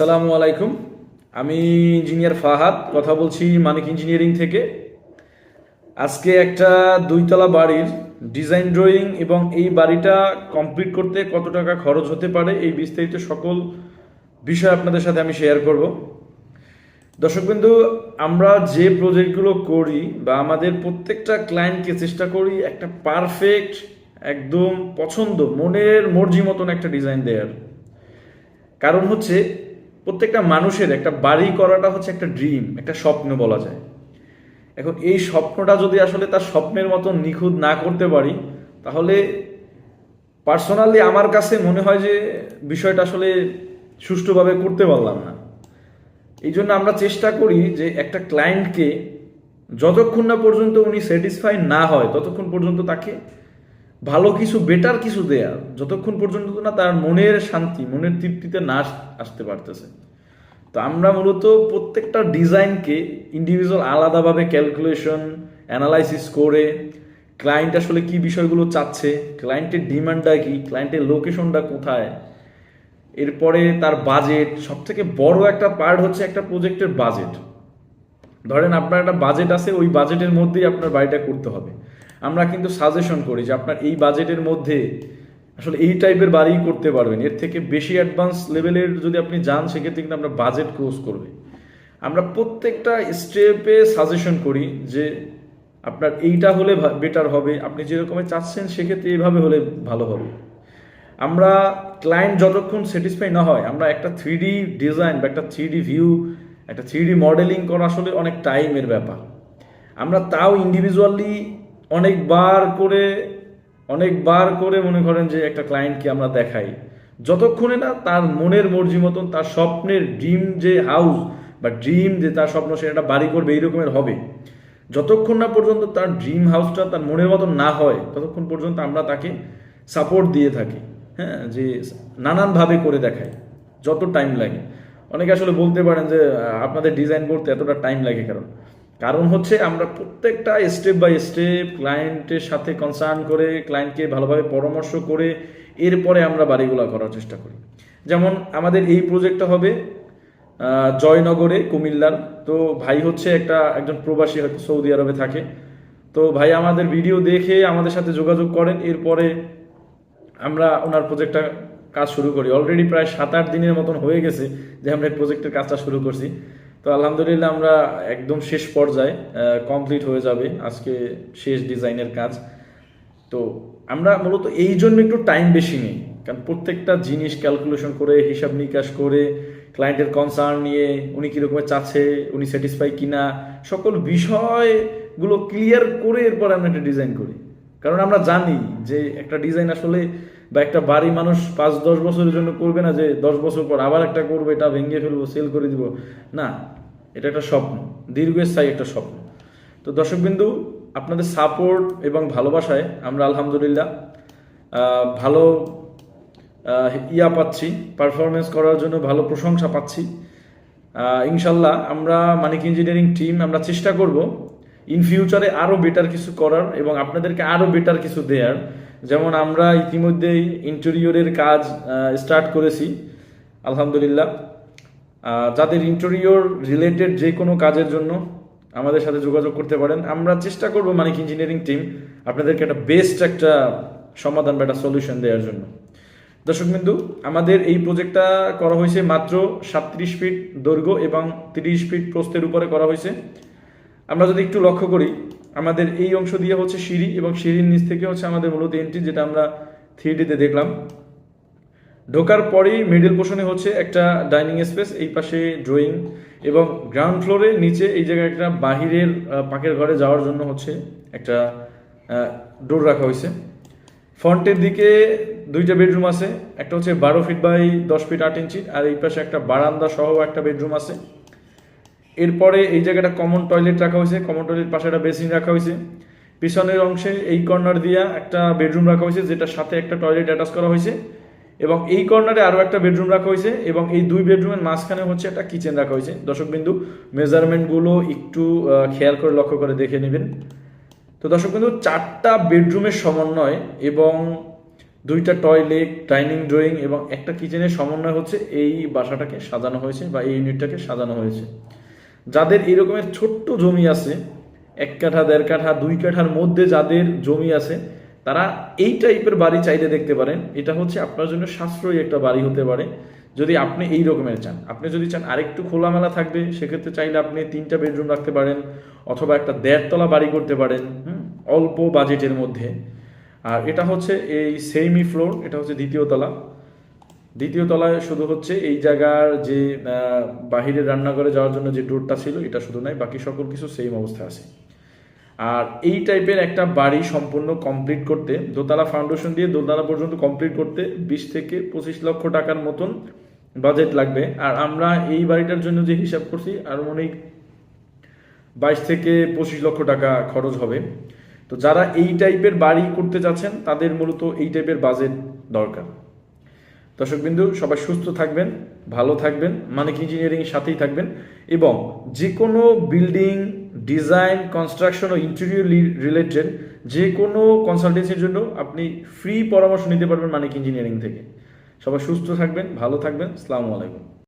আসসালামু আলাইকুম। আমি ইঞ্জিনিয়ার ফাহাদ, কথা বলছি মানিক ইঞ্জিনিয়ারিং থেকে। আজকে একটা দুইতলা বাড়ির ডিজাইন ড্রয়িং এবং এই বাড়িটা কমপ্লিট করতে কত টাকা খরচ হতে পারে এই বিস্তারিত সকল বিষয় আপনাদের সাথে আমি শেয়ার করব। দর্শকবিন্দু, আমরা যে প্রজেক্টগুলো করি বা আমাদের প্রত্যেকটা ক্লায়েন্টকে চেষ্টা করি একটা পারফেক্ট একদম পছন্দ, মনের মর্জি মতন একটা ডিজাইন দেওয়ার কারণ হচ্ছে প্রত্যেকটা মানুষের একটা বাড়ি করাটা হচ্ছে একটা ড্রিম একটা স্বপ্ন বলা যায়। এখন এই স্বপ্নটা যদি আসলে তার স্বপ্নের মতন নিখুঁত না করতে পারি, তাহলে পার্সোনালি আমার কাছে মনে হয় যে বিষয়টা আসলে সুষ্ঠুভাবে করতে পারলাম না। এই জন্য আমরা চেষ্টা করি যে একটা ক্লায়েন্টকে যতক্ষণ না পর্যন্ত উনি স্যাটিসফাই না হয়, ততক্ষণ পর্যন্ত তাকে ভালো কিছু বেটার কিছু দেয়া, যতক্ষণ পর্যন্ত না তার মনের শান্তি, মনের তৃপ্তিতে না আসতে পারতেছে। তো আমরা মূলত প্রত্যেকটা ডিজাইনকে ইন্ডিভিজুয়াল আলাদাভাবে ক্যালকুলেশন অ্যানালাইসিস করে ক্লায়েন্ট আসলে কি বিষয়গুলো চাচ্ছে ক্লায়েন্টের ডিমান্ডটা কি ক্লায়েন্টের লোকেশনটা কোথায়, এরপরে তার বাজেট সব থেকে বড় একটা পার্ট হচ্ছে একটা প্রজেক্টের বাজেট ধরেন আপনার একটা বাজেট আছে, ওই বাজেটের মধ্যেই আপনার বাড়িটা করতে হবে। আমরা কিন্তু সাজেশন করি যে আপনার এই বাজেটের মধ্যে আসলে এই টাইপের বাড়ি করতে পারবেন। এর থেকে বেশি অ্যাডভান্স লেভেলের যদি আপনি যান, সেক্ষেত্রে কিন্তু আমরা বাজেট ক্লোজ করবে। আমরা প্রত্যেকটা স্টেপে সাজেশন করি যে আপনার এইটা হলে বেটার হবে, আপনি যেরকমের চাচ্ছেন, সেক্ষেত্রে এইভাবে হলে ভালো হবে। আমরা ক্লায়েন্ট যতক্ষণ স্যাটিসফাই না হয়, আমরা একটা থ্রি ডিজাইন বা একটা থ্রি ভিউ একটা থ্রি মডেলিং করা আসলে অনেক টাইমের ব্যাপার। আমরা তাও ইন্ডিভিজুয়ালি অনেকবার করে অনেকবার করে মনে করেন যে একটা ক্লায়েন্টকে আমরা দেখাই। যতক্ষণে না তার মনের মর্জি মতন, তার স্বপ্নের ড্রিম যে হাউস বা ড্রিম যে তার স্বপ্ন সে একটা বাড়ি করবে, এই রকমের হবে। যতক্ষণ না পর্যন্ত তার ড্রিম হাউসটা তার মনের মতন না হয়, ততক্ষণ পর্যন্ত আমরা তাকে সাপোর্ট দিয়ে থাকি হ্যাঁ যে নানানভাবে করে দেখাই, যত টাইম লাগে। অনেকে আসলে বলতে পারেন যে আপনাদের ডিজাইন করতে এতটা টাইম লাগে কারণ। কারণ হচ্ছে আমরা প্রত্যেকটা স্টেপ বাই স্টেপ ক্লায়েন্টের সাথে কনসার্ন করে ক্লায়েন্টকে ভালোভাবে পরামর্শ করে এরপরে আমরা বাড়িগুলো করার চেষ্টা করি। যেমন আমাদের এই প্রজেক্টটা হবে জয়নগরে কুমিল্লার। তো ভাই হচ্ছে একটা, একজন প্রবাসী হয়তো সৌদি আরবে থাকে। তো ভাই আমাদের ভিডিও দেখে আমাদের সাথে যোগাযোগ করেন, এরপরে আমরা ওনার প্রজেক্টটা কাজ শুরু করি। অলরেডি প্রায় সাত আট দিনের মতন হয়ে গেছে যে আমরা এই প্রজেক্টের কাজটা শুরু করছি। তো আলহামদুলিল্লাহ আমরা একদম শেষ পর্যায়ে কমপ্লিট হয়ে যাবে আজকে শেষ ডিজাইনের কাজ। তো আমরা মূলত এই জন্য একটু টাইম বেশি নেই, কারণ প্রত্যেকটা জিনিস ক্যালকুলেশন করে, হিসাব নিকাশ করে ক্লায়েন্টের কনসার্ন নিয়ে, উনি কীরকমের চাচ্ছে, উনি স্যাটিসফাই কিনা, সকল বিষয়গুলো ক্লিয়ার করে এরপর আমরা একটা ডিজাইন করি। কারণ আমরা জানি যে একটা ডিজাইন আসলে বা একটা বাড়ি মানুষ পাঁচ, দশ বছরের জন্য করবে না যে দশ বছর পর আবার একটা করবে, এটা ভেঙে ফেলব সেল করে দিব। না, এটা একটা স্বপ্ন, দীর্ঘস্থায়ী একটা স্বপ্ন। তো দর্শকবিন্দু, আপনাদের সাপোর্ট এবং ভালোবাসায় আমরা আলহামদুলিল্লাহ ভালো ইয়া পাচ্ছি পারফরমেন্স করার জন্য ভালো প্রশংসা পাচ্ছি। ইনশাল্লাহ আমরা মানিক ইঞ্জিনিয়ারিং টিম আমরা চেষ্টা করব ইন ফিউচারে আরও বেটার কিছু করার এবং আপনাদেরকে আরও বেটার কিছু দেওয়ার যেমন আমরা ইতিমধ্যেই ইন্টেরিয়রের কাজ স্টার্ট করেছি, আলহামদুলিল্লাহ। যাদের ইন্টেরিয়র রিলেটেড যে কোনো কাজের জন্য আমাদের সাথে যোগাযোগ করতে পারেন। আমরা চেষ্টা করব মানিক ইঞ্জিনিয়ারিং টিম আপনাদেরকে একটা বেস্ট একটা সমাধান বা একটা সলিউশন দেওয়ার জন্য। দর্শক বিন্দু, আমাদের এই প্রজেক্টটা করা হয়েছে মাত্র সাতত্রিশ ফিট দৈর্ঘ্য এবং তিরিশ ফিট প্রস্থের উপরে করা হয়েছে। আমরা যদি একটু লক্ষ্য করি, আমাদের এই অংশ দিয়ে হচ্ছে সিঁড়ি এবং সিঁড়ির নিচ থেকে হচ্ছে আমাদের মূলত এন্ট্রি যেটা আমরা থ্রি ডিতে দেখলাম। ঢোকার পরেই মিডল পোর্শনে হচ্ছে একটা ডাইনিং স্পেস এই পাশে ড্রয়িং এবং গ্রাউন্ড ফ্লোরে নিচে এই জায়গায় একটা বাহিরের পাকের ঘরে যাওয়ার জন্য হচ্ছে একটা ডোর রাখা হয়েছে। ফ্রন্টের দিকে দুইটা বেডরুম আছে, একটা হচ্ছে বারো ফিট বাই দশ ফিট আট ইঞ্চি আর এই পাশে একটা বারান্দা সহ একটা বেডরুম আছে। এরপরে এই জায়গাটা কমন টয়লেট রাখা হয়েছে কমন টয়লেট পাশে একটা বেসিন রাখা হয়েছে। পিছনের অংশে এই কর্নার দিয়া একটা বেডরুম রাখা হয়েছে যেটার সাথে একটা টয়লেট অ্যাটাচ করা হয়েছে। এবং এই কর্নারে আরও একটা বেডরুম রাখা হয়েছে এবং এই দুই বেডরুমের মাঝখানে হচ্ছে একটা কিচেন রাখা হয়েছে। দর্শক বিন্দু মেজারমেন্টগুলো একটু খেয়াল করে লক্ষ্য করে দেখে নেবেন। তো দর্শক বিন্দু চারটা বেডরুমের সমন্বয় এবং দুইটা টয়লেট ডাইনিং ড্রয়িং এবং একটা কিচেনের সমন্বয় হচ্ছে এই বাসাটাকে সাজানো হয়েছে বা এই ইউনিটটাকে সাজানো হয়েছে। যাদের এরকমের ছোট্ট জমি আছে, এক কাঠা, দেড় কাঠা, দুই কাঠার মধ্যে যাদের জমি আছে, তারা এই টাইপের বাড়ি চাইলে দেখতে পারেন। এটা হচ্ছে আপনার জন্য সাশ্রয়ী একটা বাড়ি হতে পারে, যদি আপনি এই রকমের চান। আপনি যদি চান আরেকটু খোলামেলা থাকবে, সেক্ষেত্রে চাইলে আপনি তিনটা বেডরুম রাখতে পারেন, অথবা একটা দেড়তলা বাড়ি করতে পারেন অল্প বাজেটের মধ্যে। আর এটা হচ্ছে এই সেমি ফ্লোর এটা হচ্ছে দ্বিতীয় তলা। দ্বিতীয় তলায় শুধু হচ্ছে এই জায়গার যে বাহিরের রান্নাঘরে যাওয়ার জন্য যে ডোরটা ছিল, এটা শুধু নাই, বাকি সকল কিছু সেম অবস্থায় আছে। আর এই টাইপের একটা বাড়ি সম্পূর্ণ কমপ্লিট করতে, দোতলা ফাউন্ডেশন দিয়ে দোতলা পর্যন্ত কমপ্লিট করতে বিশ থেকে পঁচিশ লক্ষ টাকার মতন বাজেট লাগবে। আর আমরা এই বাড়িটার জন্য যে হিসাব করছি, আনুমানিক বাইশ থেকে পঁচিশ লক্ষ টাকা খরচ হবে। তো যারা এই টাইপের বাড়ি করতে যাচ্ছেন, তাদের মূলত এই টাইপের বাজেট দরকার। দর্শকবিন্দু, সবাই সুস্থ থাকবেন, ভালো থাকবেন, মানিক ইঞ্জিনিয়ারিং সাথেই থাকবেন এবং যে কোনো বিল্ডিং, ডিজাইন, কনস্ট্রাকশন ও ইন্টেরিয়র রিলেটেড যে কোনো কনসালটেন্সির জন্য আপনি ফ্রি পরামর্শ নিতে পারবেন মানিক ইঞ্জিনিয়ারিং থেকে। সবাই সুস্থ থাকবেন, ভালো থাকবেন আসসালামু আলাইকুম।